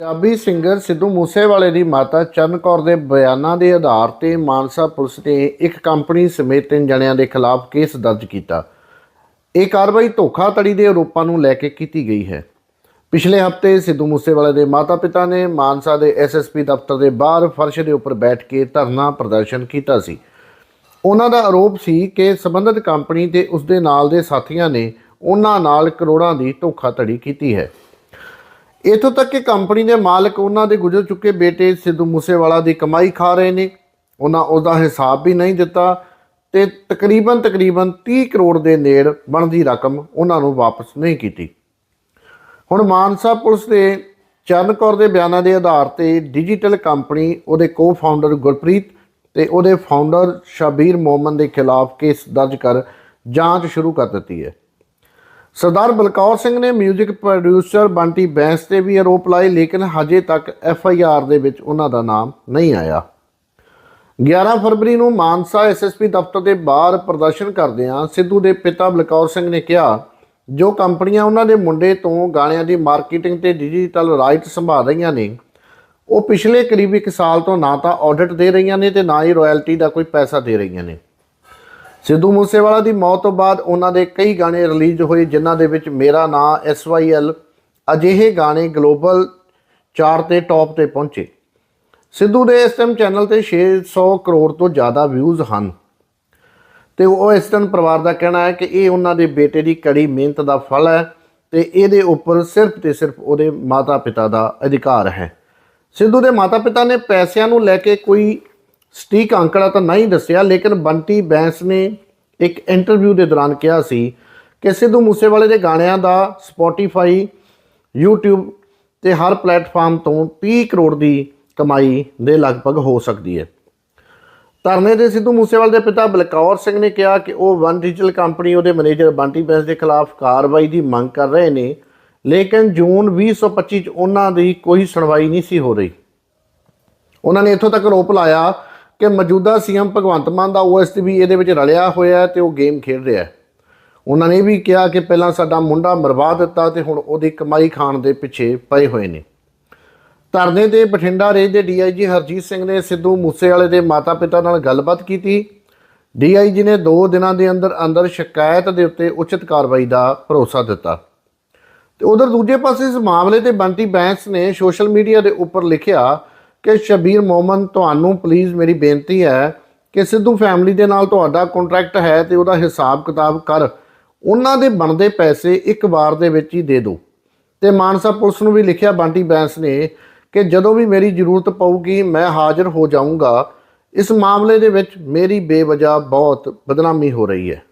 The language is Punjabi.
ਪੰਜਾਬੀ ਸਿੰਗਰ ਸਿੱਧੂ ਮੂਸੇਵਾਲੇ ਦੀ ਮਾਤਾ ਚਰਨ ਕੌਰ ਦੇ ਬਿਆਨਾਂ ਦੇ ਆਧਾਰ ਤੇ ਮਾਨਸਾ ਪੁਲਿਸ ਨੇ ਇੱਕ ਕੰਪਨੀ ਸਮੇਤ ਤਿੰਨ ਜਣਿਆਂ ਦੇ ਖਿਲਾਫ ਕੇਸ ਦਰਜ ਕੀਤਾ। ਇਹ ਕਾਰਵਾਈ ਧੋਖਾਧੜੀ ਦੇ ਆਰੋਪਾਂ ਨੂੰ ਲੈ ਕੇ ਕੀਤੀ ਗਈ ਹੈ। ਪਿਛਲੇ ਹਫ਼ਤੇ ਸਿੱਧੂ ਮੂਸੇਵਾਲੇ ਦੇ ਮਾਤਾ-ਪਿਤਾ ਨੇ ਮਾਨਸਾ ਦੇ ਐਸਐਸਪੀ ਦਫ਼ਤਰ ਦੇ ਬਾਹਰ ਫਰਸ਼ ਦੇ ਉੱਪਰ ਬੈਠ ਕੇ ਧਰਨਾ ਪ੍ਰਦਰਸ਼ਨ ਕੀਤਾ ਸੀ। ਉਹਨਾਂ ਦਾ ਆਰੋਪ ਸੀ ਕਿ ਸੰਬੰਧਿਤ ਕੰਪਨੀ ਤੇ ਉਸ ਦੇ ਨਾਲ ਦੇ ਸਾਥੀਆਂ ਨੇ ਉਹਨਾਂ ਨਾਲ ਕਰੋੜਾਂ ਦੀ ਧੋਖਾਧੜੀ ਕੀਤੀ ਹੈ। ਇਥੋਂ ਤੱਕ ਕਿ ਕੰਪਨੀ ਦੇ ਮਾਲਕ ਉਹਨਾਂ ਦੇ ਗੁਜ਼ਰ ਚੁੱਕੇ ਬੇਟੇ ਸਿੱਧੂ ਮੂਸੇਵਾਲਾ ਦੀ ਕਮਾਈ ਖਾ ਰਹੇ ਨੇ। ਉਹਨਾਂ ਉਹਦਾ ਹਿਸਾਬ ਵੀ ਨਹੀਂ ਦਿੱਤਾ ਤੇ ਤਕਰੀਬਨ ਤਕਰੀਬਨ 30 ਕਰੋੜ ਦੇ ਨੇੜ ਬਣਦੀ ਰਕਮ ਉਹਨਾਂ ਨੂੰ ਵਾਪਸ ਨਹੀਂ ਕੀਤੀ। ਹੁਣ ਮਾਨਸਾ ਪੁਲਿਸ ਦੇ ਚਰਨ ਕੌਰ ਦੇ ਬਿਆਨਾਂ ਦੇ ਆਧਾਰ ਤੇ ਡਿਜੀਟਲ ਕੰਪਨੀ ਉਹਦੇ ਕੋ-ਫਾਊਂਡਰ ਗੁਰਪ੍ਰੀਤ ਤੇ ਉਹਦੇ ਫਾਊਂਡਰ ਸ਼ਬੀਰ ਮੋਮਨ ਦੇ ਖਿਲਾਫ ਕੇਸ ਦਰਜ ਕਰ ਜਾਂਚ ਸ਼ੁਰੂ ਕਰ ਦਿੱਤੀ ਹੈ। ਸਰਦਾਰ ਬਲਕੌਰ ਸਿੰਘ ਨੇ 뮤직 ਪ੍ਰੋਡਿਊਸਰ ਬੰਟੀ ਬੈਂਸ ਤੇ ਵੀ ਆਰੋਪ ਲਾਏ, ਲੇਕਿਨ ਹਜੇ ਤੱਕ ਐਫ ਆਈ ਆਰ ਦੇ ਵਿੱਚ ਉਹਨਾਂ ਦਾ ਨਾਮ ਨਹੀਂ ਆਇਆ। 11 ਫਰਵਰੀ ਨੂੰ ਮਾਨਸਾ ਐਸਐਸਪੀ ਦਫ਼ਤਰ ਦੇ ਬਾਹਰ ਪ੍ਰਦਰਸ਼ਨ ਕਰਦਿਆਂ ਸਿੱਧੂ ਦੇ ਪਿਤਾ ਬਲਕੌਰ ਸਿੰਘ ਨੇ ਕਿਹਾ, ਜੋ ਕੰਪਨੀਆਂ ਉਹਨਾਂ ਦੇ ਮੁੰਡੇ ਤੋਂ ਗਾਣਿਆਂ ਦੀ ਮਾਰਕੀਟਿੰਗ ਤੇ ਡਿਜੀਟਲ ਰਾਈਟ ਸੰਭਾਲ ਰਹੀਆਂ ਨੇ, ਉਹ ਪਿਛਲੇ ਕਰੀਬ 1 ਸਾਲ ਤੋਂ ਨਾ ਤਾਂ ਆਡਿਟ ਦੇ ਰਹੀਆਂ ਨੇ ਤੇ ਨਾ ਹੀ ਰਾਇਲਟੀ ਦਾ ਕੋਈ ਪੈਸਾ ਦੇ ਰਹੀਆਂ ਨੇ। ਸਿੱਧੂ ਮੂਸੇਵਾਲਾ ਦੀ ਮੌਤ ਤੋਂ ਬਾਅਦ ਉਹਨਾਂ ਦੇ ਕਈ ਗਾਣੇ ਰਿਲੀਜ਼ ਹੋਏ, ਜਿਨ੍ਹਾਂ ਦੇ ਵਿੱਚ ਮੇਰਾ ਨਾਂ ਐਸਵਾਈਐਲ ਅਜਿਹੇ ਗਾਣੇ ਗਲੋਬਲ ਚਾਰਟ ਤੇ ਟੌਪ ਤੇ ਪਹੁੰਚੇ। ਸਿੱਧੂ ਦੇ ਇਸ ਟਾਈਮ ਚੈਨਲ ਤੇ 600 ਕਰੋੜ ਤੋਂ ਜ਼ਿਆਦਾ ਵਿਊਜ਼ ਹਨ। ਤੇ ਉਹ ਇਸਟਨ ਪਰਿਵਾਰ ਦਾ ਕਹਿਣਾ ਹੈ ਕਿ ਇਹ ਉਹਨਾਂ ਦੇ ਬੇਟੇ ਦੀ ਕੜੀ ਮਿਹਨਤ ਦਾ ਫਲ ਹੈ ਤੇ ਇਹਦੇ ਉੱਪਰ ਸਿਰਫ ਤੇ ਸਿਰਫ ਉਹਦੇ ਮਾਤਾ-ਪਿਤਾ ਦਾ ਅਧਿਕਾਰ ਹੈ। ਸਿੱਧੂ ਦੇ ਮਾਤਾ-ਪਿਤਾ ਨੇ ਪੈਸਿਆਂ ਨੂੰ ਲੈ ਕੇ ਕੋਈ ਸਟੀਕ ਅੰਕੜਾ ਤਾਂ ਨਹੀਂ ਦੱਸਿਆ, ਲੇਕਿਨ ਬੰਟੀ ਬੈਂਸ ਨੇ ਇੱਕ ਇੰਟਰਵਿਊ ਦੇ ਦੌਰਾਨ ਕਿਹਾ ਸੀ ਕਿ ਸਿੱਧੂ ਮੂਸੇਵਾਲੇ ਦੇ ਗਾਣਿਆਂ ਦਾ ਸਪੋਟੀਫਾਈ YouTube ਤੇ ਹਰ ਪਲੇਟਫਾਰਮ ਤੋਂ 30 ਕਰੋੜ ਦੀ ਕਮਾਈ ਦੇ ਲਗਭਗ ਹੋ ਸਕਦੀ ਹੈ। ਧਰਨੇ ਦੇ ਸਿੱਧੂ ਮੂਸੇਵਾਲੇ ਦੇ ਪਿਤਾ ਬਲਕੌਰ ਸਿੰਘ ਨੇ ਕਿਹਾ ਕਿ ਉਹ ਵਨ ਡਿਜੀਟਲ ਕੰਪਨੀ, ਉਹਦੇ ਮੈਨੇਜਰ ਬੰਟੀ ਬੈਂਸ ਦੇ ਖਿਲਾਫ ਕਾਰਵਾਈ ਦੀ ਮੰਗ ਕਰ ਰਹੇ ਨੇ, ਲੇਕਿਨ ਜੂਨ 2025 ਚ ਉਹਨਾਂ ਦੀ ਕੋਈ ਸੁਣਵਾਈ ਨਹੀਂ ਸੀ ਹੋ ਰਹੀ। ਉਹਨਾਂ ਨੇ ਇੱਥੋਂ ਤੱਕ ਆਰੋਪ ਲਾਇਆ ਕਿ ਮੌਜੂਦਾ ਸੀਐਮ ਭਗਵੰਤ ਮਾਨ ਦਾ ਓਐਸਟੀ ਵੀ ਇਹਦੇ ਵਿੱਚ ਰਲਿਆ ਹੋਇਆ ਹੈ ਤੇ ਉਹ ਗੇਮ ਖੇਡ ਰਿਹਾ ਹੈ। ਉਹਨਾਂ ਨੇ ਵੀ ਕਿਹਾ ਕਿ ਪਹਿਲਾਂ ਸਾਡਾ ਮੁੰਡਾ ਮਰਵਾ ਦਿੱਤਾ ਤੇ ਹੁਣ ਉਹਦੀ ਕਮਾਈ ਖਾਣ ਦੇ ਪਿੱਛੇ ਪਏ ਹੋਏ ਨੇ। ਧਰਨੇ ਦੇ ਬਠਿੰਡਾ ਰੇਂਜ ਦੇ ਡੀਆਈਜੀ ਹਰਜੀਤ ਸਿੰਘ ਨੇ ਸਿੱਧੂ ਮੂਸੇਵਾਲੇ ਦੇ ਮਾਤਾ-ਪਿਤਾ ਨਾਲ ਗੱਲਬਾਤ ਕੀਤੀ। ਡੀਆਈਜੀ ਨੇ 2 ਦਿਨਾਂ ਦੇ ਅੰਦਰ ਅੰਦਰ ਸ਼ਿਕਾਇਤ ਦੇ ਉੱਤੇ ਉਚਿਤ ਕਾਰਵਾਈ ਦਾ ਭਰੋਸਾ ਦਿੱਤਾ। ਤੇ ਉਧਰ ਦੂਜੇ ਪਾਸੇ ਇਸ ਮਾਮਲੇ ਤੇ ਬੰਟੀ ਬੈਂਸ ਨੇ ਸੋਸ਼ਲ ਮੀਡੀਆ ਦੇ ਉੱਪਰ ਲਿਖਿਆ ਕਿ ਸ਼ਬੀਰ ਮੋਮਨ, ਤੁਹਾਨੂੰ ਪਲੀਜ਼ ਮੇਰੀ ਬੇਨਤੀ ਹੈ ਕਿ ਸਿੱਧੂ ਫੈਮਿਲੀ ਦੇ ਨਾਲ ਤੁਹਾਡਾ ਕੰਟਰੈਕਟ ਹੈ ਤੇ ਉਹਦਾ ਹਿਸਾਬ ਕਿਤਾਬ ਕਰ। ਉਹਨਾਂ ਦੇ ਬਣਦੇ ਪੈਸੇ ਇੱਕ ਵਾਰ ਦੇ ਵਿੱਚ ਹੀ ਦੇ ਦਿਓ। ਤੇ ਮਾਨਸਾ ਪੁਲਿਸ ਨੂੰ ਵੀ ਲਿਖਿਆ ਬਾਂਟੀ ਬੈਂਸ ਨੇ ਕਿ ਜਦੋਂ ਵੀ ਮੇਰੀ ਜ਼ਰੂਰਤ ਪਊਗੀ, ਮੈਂ ਹਾਜ਼ਰ ਹੋ ਜਾਊਂਗਾ। ਇਸ ਮਾਮਲੇ ਦੇ ਵਿੱਚ ਮੇਰੀ ਬੇਵਜਾ ਬਹੁਤ ਬਦਨਾਮੀ ਹੋ ਰਹੀ ਹੈ।